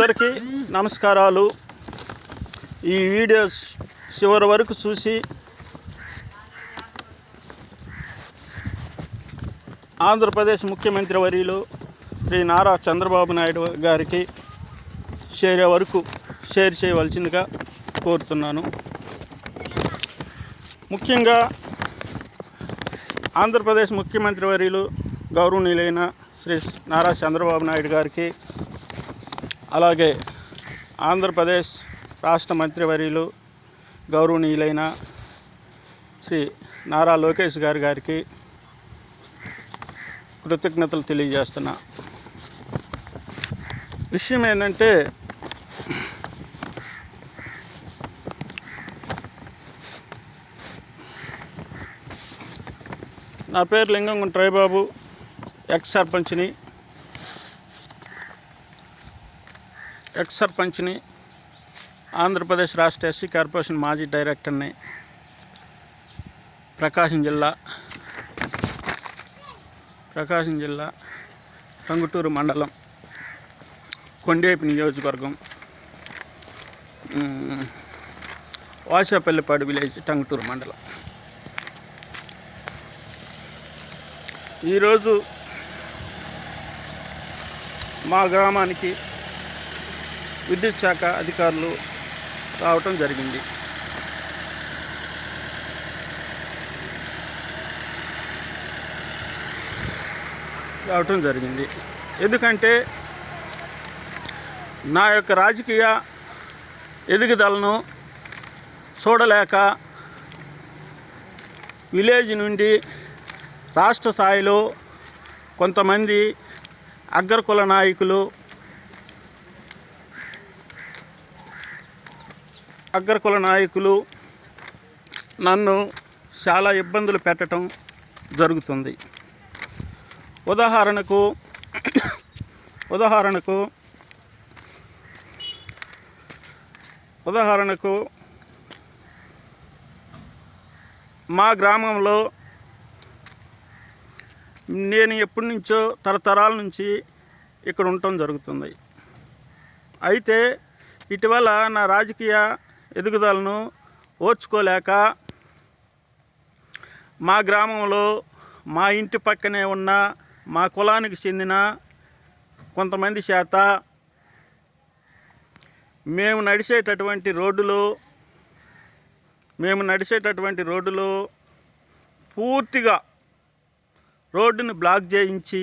అందరికీ నమస్కారాలు. ఈ వీడియో చివరి వరకు చూసి ఆంధ్రప్రదేశ్ ముఖ్యమంత్రి వర్యులు శ్రీ నారా చంద్రబాబు నాయుడు గారికి చేరే వరకు షేర్ చేయవలసిందిగా కోరుతున్నాను. ముఖ్యంగా ఆంధ్రప్రదేశ్ ముఖ్యమంత్రి వర్యులు గౌరవనీయులైన శ్రీ నారా చంద్రబాబు నాయుడు గారికి అలాగే ఆంధ్రప్రదేశ్ రాష్ట్ర మంత్రివర్యులు గౌరవనీయులైన శ్రీ నారా లోకేష్ గారి గారికి కృతజ్ఞతలు తెలియజేస్తున్నా. విషయం ఏంటంటే నా పేరు లింగం ట్రైబాబు ఎక్స్ సర్పంచ్ని ఎక్స్ సర్పంచ్ని ఆంధ్రప్రదేశ్ రాష్ట్ర ఎస్సీ కార్పొరేషన్ మాజీ డైరెక్టర్ని ప్రకాశం జిల్లా ప్రకాశం జిల్లా టంగుటూరు మండలం కొండేపి నియోజకవర్గం వాసాపల్లిపాడు విలేజ్ టంగుటూరు మండలం. ఈరోజు మా గ్రామానికి విద్యుత్ శాఖ అధికారులు రావటం జరిగింది. రావటం జరిగింది. ఎందుకంటే నా యొక్క రాజకీయ ఎదుగుదలను చూడలేక విలేజ్ నుండి రాష్ట్ర స్థాయిలో కొంతమంది అగ్రకుల నాయకులు అగ్రకుల నాయకులు నన్ను చాలా ఇబ్బందులు పెట్టడం జరుగుతుంది. ఉదాహరణకు ఉదాహరణకు ఉదాహరణకు మా గ్రామంలో నేను ఎప్పటి నుంచో తరతరాల నుంచి ఇక్కడ ఉండటం జరుగుతుంది. అయితే ఇటీవల నా రాజకీయ ఎదుగుదలను ఓర్చుకోలేక మా గ్రామంలో మా ఇంటి పక్కనే ఉన్న మా కులానికి చెందిన కొంతమంది చేత మేము నడిచేటటువంటి రోడ్డులో మేము నడిచేటటువంటి రోడ్డులో పూర్తిగా రోడ్డుని బ్లాక్ చేయించి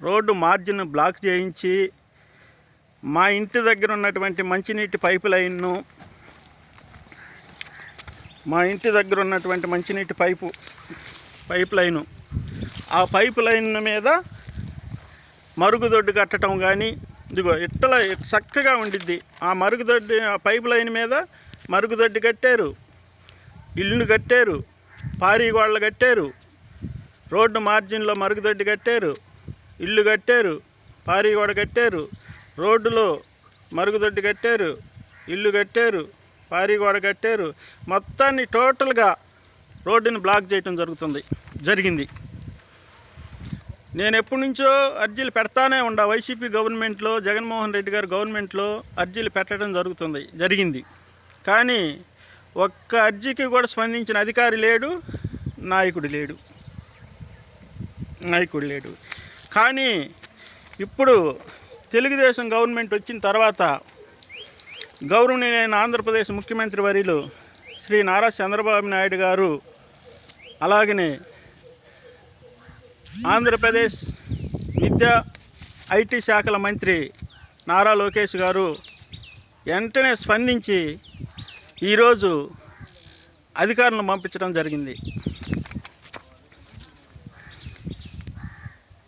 రోడ్డు మార్జిన్ బ్లాక్ చేయించి మా ఇంటి దగ్గర ఉన్నటువంటి మంచినీటి పైపు లైన్ను మా ఇంటి దగ్గర ఉన్నటువంటి మంచినీటి పైపు పైప్ లైను. ఆ పైప్ లైన్ మీద మరుగుదొడ్డు కట్టడం కానీ ఇదిగో ఇట్టల చక్కగా ఉండిద్ది. ఆ మరుగుదొడ్డి ఆ పైప్ లైన్ మీద మరుగుదొడ్డి కట్టారు. ఇల్లు కట్టారు. పారీగోడలు కట్టారు. రోడ్డు మార్జిన్లో మరుగుదొడ్డి కట్టారు. ఇల్లు కట్టారు. పారీగోడ కట్టారు. రోడ్డులో మరుగుదొడ్డి కట్టారు. ఇల్లు కట్టారు. పారీగోడ కట్టారు. మొత్తాన్ని టోటల్గా రోడ్డుని బ్లాక్ చేయటం జరుగుతుంది. జరిగింది. నేను ఎప్పటి నుంచో అర్జీలు పెడతానే ఉండా. వైసీపీ గవర్నమెంట్లో జగన్మోహన్ రెడ్డి గారు గవర్నమెంట్లో అర్జీలు పెట్టడం జరుగుతుంది జరిగింది. కానీ ఒక్క అర్జీకి కూడా స్పందించిన అధికారి లేడు నాయకుడు లేడు. నాయకుడు లేడు. కానీ ఇప్పుడు తెలుగుదేశం గవర్నమెంట్ వచ్చిన తర్వాత గౌరవనీయులైన ఆంధ్రప్రదేశ్ ముఖ్యమంత్రి వర్యులు శ్రీ నారా చంద్రబాబు నాయుడు గారు అలాగనే ఆంధ్రప్రదేశ్ విద్యా ఐటీ శాఖల మంత్రి నారా లోకేష్ గారు వెంటనే స్పందించి ఈరోజు అధికారులను పంపించడం జరిగింది.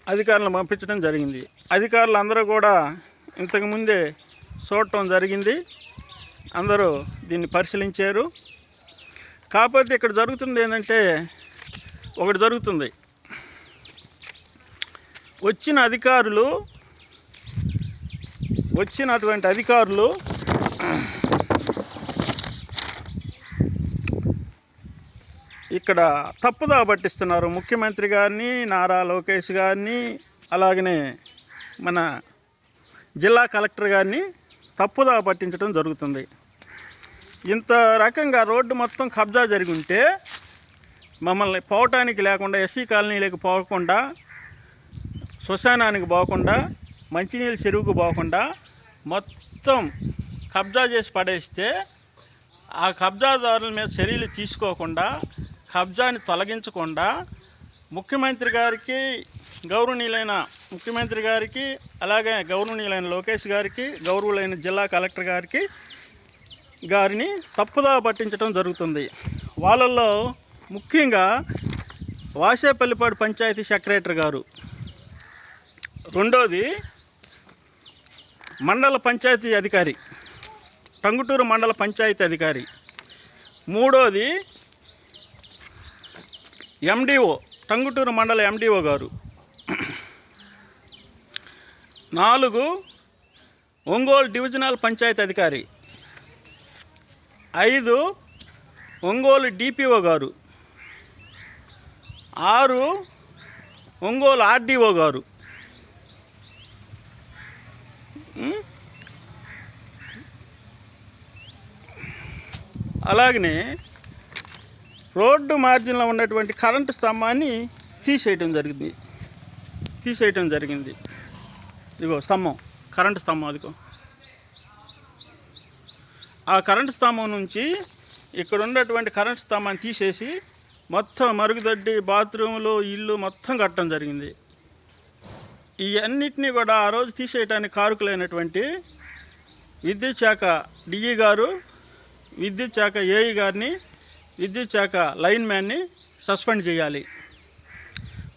అధికారులను పంపించడం జరిగింది. అధికారులు అందరూ కూడా ఇంతకుముందే చూడటం జరిగింది. అందరూ దీన్ని పరిశీలించారు. కాకపోతే ఇక్కడ జరుగుతుంది ఏంటంటే ఒకటి జరుగుతుంది. వచ్చిన అధికారులు వచ్చినటువంటి అధికారులు ఇక్కడ తప్పుదా పట్టిస్తున్నారు. ముఖ్యమంత్రి గారిని నారా లోకేష్ గారిని అలాగనే మన జిల్లా కలెక్టర్ గారిని తప్పుదా పట్టించడం జరుగుతుంది. ఇంత రకంగా రోడ్డు మొత్తం కబ్జా జరిగి ఉంటే మమ్మల్ని పోవటానికి లేకుండా ఎస్సీ కాలనీలకు పోకుండా శ్మశానానికి పోకుండా మంచినీళ్ళ చెరువుకు పోకుండా మొత్తం కబ్జా చేసి పడేస్తే ఆ కబ్జాదారుల మీద చర్యలు తీసుకోకుండా కబ్జాని తొలగించకుండా ముఖ్యమంత్రి గారికి గౌరవనీయులైన ముఖ్యమంత్రి గారికి అలాగే గౌరవనీయులైన లోకేష్ గారికి గౌరవులైన జిల్లా కలెక్టర్ గారికి గారిని తప్పుదా పట్టించడం జరుగుతుంది. వాళ్ళల్లో ముఖ్యంగా వాసేపల్లిపాడు పంచాయతీ సెక్రటరీ గారు. రెండోది మండల పంచాయతీ అధికారి టంగుటూరు మండల పంచాయతీ అధికారి. మూడోది ఎండిఓ టంగుటూరు మండల ఎండిఓ గారు. నాలుగు ఒంగోలు డివిజనల్ పంచాయతీ అధికారి. ఐదు ఒంగోలు డిపిఓ గారు. ఆరు ఒంగోలు ఆర్డీఓ గారు. అలాగనే రోడ్డు మార్జిన్లో ఉన్నటువంటి కరెంటు స్తంభాన్ని తీసేయటం జరిగింది. తీసేయటం జరిగింది. ఇదిగో స్తంభం కరెంటు స్తంభం అదిగో. ఆ కరెంటు స్తంభం నుంచి ఇక్కడ ఉన్నటువంటి కరెంటు స్తంభాన్ని తీసేసి మొత్తం మరుగుదొడ్డి బాత్రూములు ఇల్లు మొత్తం కట్టడం జరిగింది. ఈ కూడా ఆ రోజు తీసేయటానికి కారుకులైనటువంటి విద్యుత్ శాఖ డిఈ గారు విద్యుత్ శాఖ ఏఈ గారిని విద్యుత్ శాఖ లైన్ మ్యాన్ని సస్పెండ్ చేయాలి.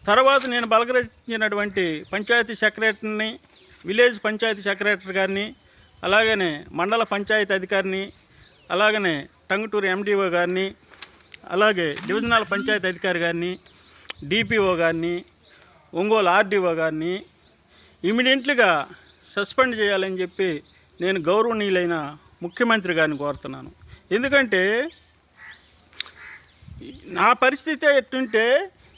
తర్వాత నేను బలకరించినటువంటి పంచాయతీ సెక్రటరీని విలేజ్ పంచాయతీ సెక్రటరీ గారిని అలాగనే మండల పంచాయతీ అధికారిని అలాగనే టంగుటూరు ఎండిఓ గారిని అలాగే డివిజనల్ పంచాయతీ అధికారి గారిని డిపిఓ గారిని ఒంగోలు ఆర్డీఓ గారిని ఇమీడియట్లీగా సస్పెండ్ చేయాలని చెప్పి నేను గౌరవనీయులైన ముఖ్యమంత్రి గారిని కోరుతున్నాను. ఎందుకంటే నా పరిస్థితి ఎట్టుంటే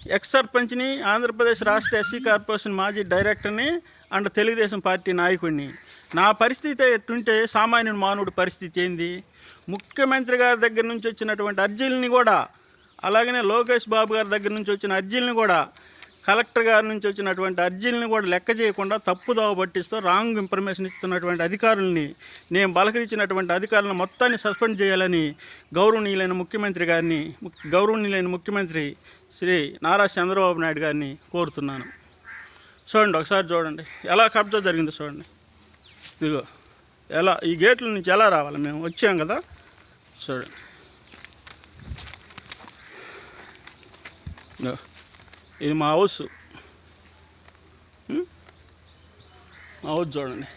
ఎక్స్ సర్పంచ్ని ఆంధ్రప్రదేశ్ రాష్ట్ర ఎస్సీ కార్పొరేషన్ మాజీ డైరెక్టర్ని అండ్ తెలుగుదేశం పార్టీ నాయకుడిని నా పరిస్థితి ఎట్టుంటే సామాన్యుడు మానవుడి పరిస్థితి ఏంది? ముఖ్యమంత్రి గారి దగ్గర నుంచి వచ్చినటువంటి అర్జీలని కూడా అలాగనే లోకేష్ బాబు గారి దగ్గర నుంచి వచ్చిన అర్జీలని కూడా కలెక్టర్ గారి నుంచి వచ్చినటువంటి అర్జీలను కూడా లెక్క చేయకుండా తప్పుదావ పట్టిస్తూ రాంగ్ ఇన్ఫర్మేషన్ ఇస్తున్నటువంటి అధికారుల్ని నేను బలకరించినటువంటి అధికారులను మొత్తాన్ని సస్పెండ్ చేయాలని గౌరవనీయులైన ముఖ్యమంత్రి గారిని గౌరవనీయులైన ముఖ్యమంత్రి శ్రీ నారా చంద్రబాబు నాయుడు గారిని కోరుతున్నాను. చూడండి ఒకసారి చూడండి. ఎలా కబ్జా జరిగిందో చూడండి. ఇదిగో. ఎలా ఈ గేట్ల నుంచి ఎలా రావాలి మేము? వచ్చాం కదా? చూడండి ఇది మా హౌస్. మా హౌస్ చూడండి.